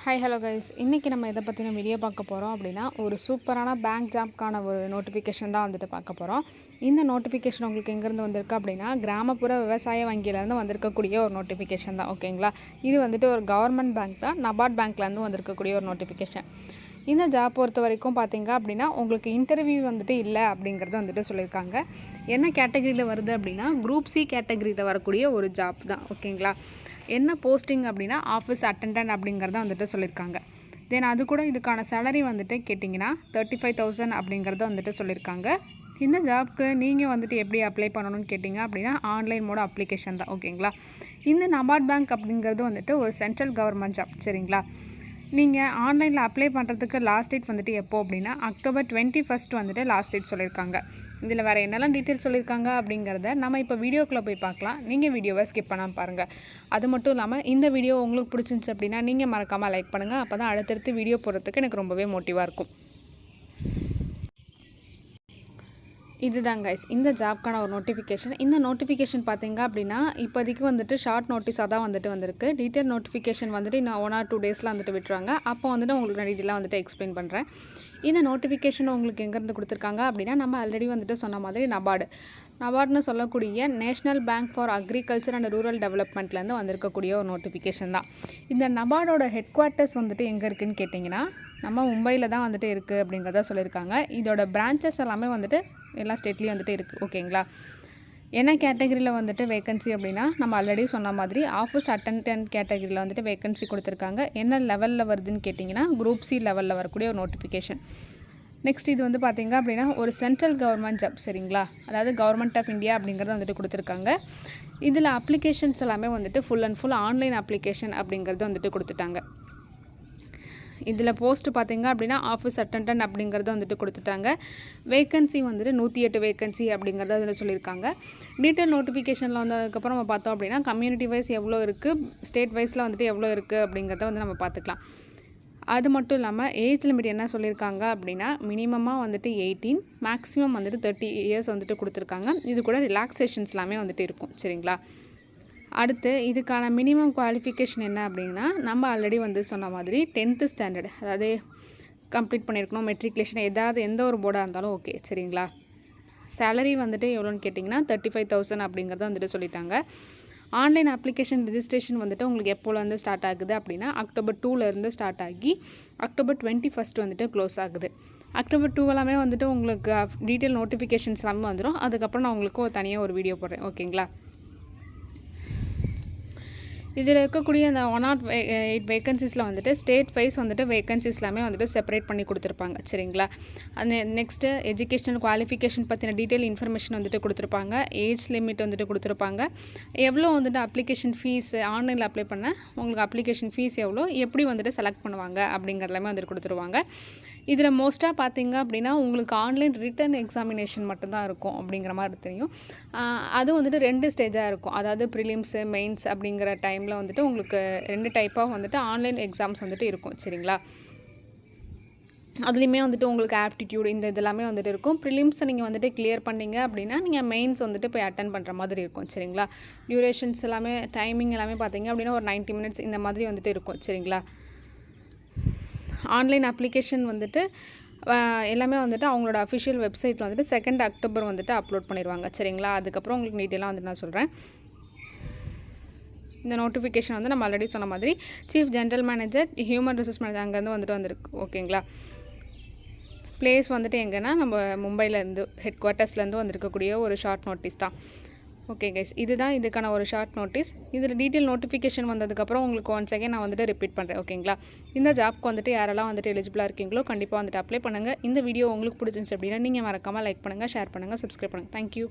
Hi hello guys இன்றைக்கி நம்ம எதை பற்றின வீடியோ பார்க்க போகிறோம் அப்படின்னா ஒரு சூப்பரான பேங்க் ஜாப்க்கான ஒரு நோட்டிஃபிகேஷன் தான் வந்துட்டு பார்க்க போகிறோம் இந்த நோட்டிஃபிகேஷன் உங்களுக்கு எங்கேருந்து வந்திருக்கு அப்படின்னா கிராமப்புற விவசாய வங்கியிலேருந்து வந்திருக்கக்கூடிய ஒரு நோட்டிஃபிகேஷன் தான் ஓகேங்களா இது வந்துட்டு ஒரு கவர்மெண்ட் பேங்க் தான் நபார்ட் பேங்க்லேருந்து வந்திருக்கக்கூடிய ஒரு நோட்டிஃபிகேஷன் இந்த ஜாப் பொறுத்த வரைக்கும் பார்த்தீங்க அப்படின்னா உங்களுக்கு இன்டர்வியூ வந்துட்டு இல்லை அப்படிங்கிறத வந்துட்டு சொல்லியிருக்காங்க. என்ன கேட்டகரியில் வருது அப்படின்னா குரூப் சி கேட்டகரியில் வரக்கூடிய ஒரு ஜாப் தான் ஓகேங்களா என்ன போஸ்டிங் அப்படின்னா ஆஃபீஸ் அட்டண்டன்ட் அப்படிங்கிறத வந்துட்டு சொல்லியிருக்காங்க தென் அது கூட இதுக்கான சேலரி வந்துட்டு கேட்டிங்கன்னா தேர்ட்டி ஃபைவ் தௌசண்ட் அப்படிங்கிறத வந்துட்டு சொல்லியிருக்காங்க இந்த ஜாப்க்கு நீங்கள் வந்துட்டு எப்படி அப்ளை பண்ணணும்னு கேட்டிங்க அப்படின்னா ஆன்லைன் மூட அப்ளிகேஷன் தான் ஓகேங்களா இந்த நபார்ட் பேங்க் அப்படிங்கிறது வந்துட்டு ஒரு சென்ட்ரல் கவர்மெண்ட் ஜாப் சரிங்களா? நீங்கள் ஆன்லைனில் அப்ளை பண்ணுறதுக்கு லாஸ்ட் டேட் வந்துட்டு எப்போது அப்படின்னா அக்டோபர் டுவெண்ட்டி ஃபஸ்ட் வந்துட்டு லாஸ்ட் டேட் சொல்லியிருக்காங்க இதில் வேறு என்னெல்லாம் டீட்டெயில்ஸ் சொல்லியிருக்காங்க அப்படிங்கிறத நம்ம இப்போ வீடியோக்குள்ளே போய் பார்க்கலாம். நீங்கள் வீடியோவை ஸ்கிப் பண்ணாமல் பாருங்கள் அது மட்டும் இல்லாமல் இந்த வீடியோ உங்களுக்கு பிடிச்சிருந்துச்சு அப்படின்னா நீங்கள் மறக்காமல் லைக் பண்ணுங்கள் அப்போ தான் அடுத்தடுத்து வீடியோ போடுறதுக்கு எனக்கு ரொம்பவே மோட்டிவாக இருக்கும். இதுதான் கைஸ் இந்த ஜாப்க்கான ஒரு நோட்டிஃபிகேஷன் இந்த நோட்டிஃபிகேஷன் பார்த்தீங்க அப்படின்னா இப்போதைக்கு வந்துட்டு ஷார்ட் நோட்டீஸாக தான் வந்துட்டு வந்திருக்கு. டீட்டெயில் நோட்டிஃபிகேஷன் வந்துட்டு இன்னும் ஒன் ஆர் டூ டேஸில் வந்துட்டு விட்டுருவாங்க. அப்போ வந்துட்டு உங்களுக்கு நான் டீட்டெயிலாக வந்துட்டு எக்ஸ்பிளைன் பண்ணுறேன் இந்த நோட்டிஃபிகேஷன் உங்களுக்கு எங்கேருந்து கொடுத்துருக்காங்க அப்படின்னா நம்ம ஆல்ரெடி வந்துட்டு சொன்ன மாதிரி நபார்டு. நபார்டுன்னு சொல்லக்கூடிய national bank for agriculture and rural டெவலப்மெண்ட்லேருந்து வந்திருக்கக்கூடிய ஒரு நோட்டிஃபிகேஷன் தான். இந்த நபார்டோட ஹெட் குவார்ட்டர்ஸ் வந்துட்டு எங்கே இருக்குதுன்னு கேட்டிங்கன்னா நம்ம மும்பையில் தான் வந்துட்டு இருக்குது அப்படிங்கிறத சொல்லியிருக்காங்க. இதோட பிரான்ச்சஸ் எல்லாமே வந்துட்டு எல்லா ஸ்டேட்லேயும் வந்துட்டு இருக்குது ஓகேங்களா என்ன கேட்டகரியில் வந்துட்டு வேகன்சி அப்படின்னா நம்ம ஆல்ரெடி சொன்ன மாதிரி ஆஃபீஸ் அட்டன்டன்ட் கேட்டகரியில் வந்துட்டு வேகன்சி கொடுத்துருக்காங்க. என்ன லெவலில் வருதுன்னு கேட்டிங்கன்னா குரூப் சி லெவலில் வரக்கூடிய ஒரு நோட்டிஃபிகேஷன் நெக்ஸ்ட் இது வந்து பார்த்திங்க அப்படின்னா ஒரு சென்ட்ரல் கவர்மெண்ட் ஜாப் சரிங்களா? அதாவது கவர்மெண்ட் ஆஃப் இந்தியா அப்படிங்கிறத வந்துட்டு கொடுத்துருக்காங்க. இதில் அப்ளிகேஷன்ஸ் எல்லாமே வந்துட்டு full and full online application அப்படிங்கிறது வந்துட்டு கொடுத்துட்டாங்க. இதில் போஸ்ட் பார்த்திங்க அப்படின்னா ஆஃபீஸ் அட்டண்டன்ட் அப்படிங்கிறத வந்துட்டு கொடுத்துட்டாங்க. வேக்கன்சி வந்துட்டு நூற்றி எட்டு வேக்கன்சி அப்படிங்கிறத அதில் சொல்லியிருக்காங்க. டீட்டெயில் நோட்டிஃபிகேஷனில் வந்ததுக்கப்புறம் நம்ம பார்த்தோம் அப்படின்னா கம்யூனிட்டி வைஸ் எவ்வளோ இருக்குது ஸ்டேட் வைஸில் வந்துட்டு எவ்வளோ இருக்குது அப்படிங்கிறத வந்து நம்ம பார்த்துக்கலாம். அது மட்டும் இல்லாமல் ஏஜ் லிமிட் என்ன சொல்லியிருக்காங்க அப்படின்னா மினிமமாக வந்துட்டு எயிட்டீன் மேக்ஸிமம் வந்துட்டு தேர்ட்டி இயர்ஸ் வந்துட்டு கொடுத்துருக்காங்க. இது கூட ரிலாக்ஸேஷன்ஸ் எல்லாமே வந்துட்டு இருக்கும். சரிங்களா? அடுத்து இதுக்கான மினிமம் குவாலிஃபிகேஷன் என்ன அப்படின்னா நம்ம ஆல்ரெடி வந்து சொன்ன மாதிரி டென்த்து ஸ்டாண்டர்ட் அதாவது கம்ப்ளீட் பண்ணியிருக்கணும் மெட்ரிகுலேஷன் ஏதாவது எந்த ஒரு போர்டாக இருந்தாலும் ஓகே சரிங்களா? சேலரி வந்துட்டு எவ்வளோன்னு கேட்டிங்கன்னா தேர்ட்டி ஃபைவ் தௌசண்ட் அப்படிங்கிறத வந்துட்டு சொல்லிட்டாங்க. ஆன்லைன் அப்ளிகேஷன் ரிஜிஸ்ட்ரேஷன் வந்துட்டு உங்களுக்கு எப்போலேருந்து ஸ்டார்ட் ஆகுது அப்படின்னா அக்டோபர் டூலேருந்து ஸ்டார்ட் ஆகி அக்டோபர் டுவெண்ட்டி ஃபஸ்ட் வந்துட்டு க்ளோஸ் ஆகுது. அக்டோபர் டூ எல்லாமே வந்துட்டு உங்களுக்கு uh, டீட்டெயில் நோட்டிஃபிகேஷன்ஸ் எல்லாமே வந்துடும் அதுக்கப்புறம் நான் உங்களுக்கு தனியாக ஒரு வீடியோ போடுறேன் ஓகேங்களா இதில் இருக்கக்கூடிய அந்த ஒன் நாட் எயிட் வேகன்சிஸில் வந்துட்டு ஸ்டேட் வைஸ் வந்துட்டு வேகன்சிஸ் எல்லாமே வந்துட்டு செப்பரேட் பண்ணி கொடுத்துருப்பாங்க. சரிங்களா? அந்த நெக்ஸ்ட்டு எஜுகேஷனல் குவாலிஃபிகேஷன் பற்றின டீட்டெயில் இன்ஃபர்மேஷன் வந்துட்டு கொடுத்துருப்பாங்க. ஏஜ் லிமிட் வந்துட்டு கொடுத்துருப்பாங்க. எவ்வளோ வந்துட்டு அப்ளிகேஷன் ஃபீஸ் ஆன்லைனில் அப்ளை பண்ண உங்களுக்கு அப்ளிகேஷன் ஃபீஸ் எவ்வளோ எப்படி வந்துட்டு செலக்ட் பண்ணுவாங்க அப்படிங்கிறதுலாமே வந்துட்டு கொடுத்துருவாங்க. இதில் மோஸ்ட்டாக பார்த்தீங்க அப்படின்னா உங்களுக்கு ஆன்லைன் ரிட்டன் எக்ஸாமினேஷன் மட்டும்தான் இருக்கும் அப்படிங்கிற மாதிரி தெரியும். அது வந்துட்டு ரெண்டு ஸ்டேஜாக இருக்கும். அதாவது ப்ரிலிம்ஸு மெயின்ஸ் அப்படிங்கிற டைம் டைமில் வந்துட்டு உங்களுக்கு ரெண்டு டைப்பாக வந்துட்டு ஆன்லைன் எக்ஸாம்ஸ் வந்துட்டு இருக்கும் சரிங்களா? அதுலேயுமே வந்துட்டு உங்களுக்கு ஆப்டிடியூட் இந்த இதெல்லாமே வந்துட்டு இருக்கும். ப்ரிலிம்ஸை நீங்கள் வந்துட்டு கிளியர் பண்ணிங்க அப்படின்னா நீங்கள் மெயின்ஸ் வந்துட்டு போய் அட்டன் பண்ணுற மாதிரி இருக்கும் சரிங்களா? டியூரேஷன்ஸ் எல்லாமே டைமிங் எல்லாமே பார்த்தீங்க அப்படின்னா ஒரு நைன்ட்டி மினிட்ஸ் இந்த மாதிரி வந்துட்டு இருக்கும் சரிங்களா? ஆன்லைன் அப்ளிகேஷன் வந்துட்டு எல்லாமே வந்துட்டு அவங்களோட அஃபிஷியல் வெப்சைட்டில் வந்துட்டு செகண்ட் அக்டோபர் வந்துட்டு அப்லோட் பண்ணிடுவாங்க சரிங்களா? அதுக்கப்புறம் உங்களுக்கு டீட்டெயிலாக வந்துட்டு நான் சொல்கிறேன் இந்த நோட்டிஃபிகேஷன் வந்து நம்ம ஆல்ரெடி சொன்ன மாதிரி chief general manager human resource manager அங்கேருந்து வந்துட்டு வந்திருக்கு. ஓகேங்களா பிளேஸ் வந்துட்டு எங்கன்னா நம்ம மும்பையிலேருந்து ஹெட் குவார்ட்டர்ஸ்லேருந்து வந்திருக்கக்கூடிய ஒரு ஷார்ட் நோட்டீஸ் தான். ஓகே கைஸ் இதுதான் இதுக்கான ஒரு ஷார்ட் நோட்டீஸ் இதில் டீட்டெயில் நோட்டிஃபிகேஷன் வந்ததுக்கப்புறம் உங்களுக்கு ஒன் செகண்ட் நான் வந்துட்டு ரிப்பீட் பண்ணுறேன் ஓகேங்களா இந்த ஜாப்க்கு வந்துட்டு யாரெல்லாம் வந்துட்டு எலிஜிபிளாக இருக்கீங்களோ கண்டிப்பாக வந்துட்டு அப்ளை பண்ணுங்கள் இந்த வீடியோ உங்களுக்கு பிடிச்சிருந்துச்சு அப்படின்னா நீங்கள் மறக்காமல் லைக் பண்ணுங்கள் ஷேர் பண்ணுங்கள் சப்ஸ்கிரைப் பண்ணுங்கள் தேங்க்யூ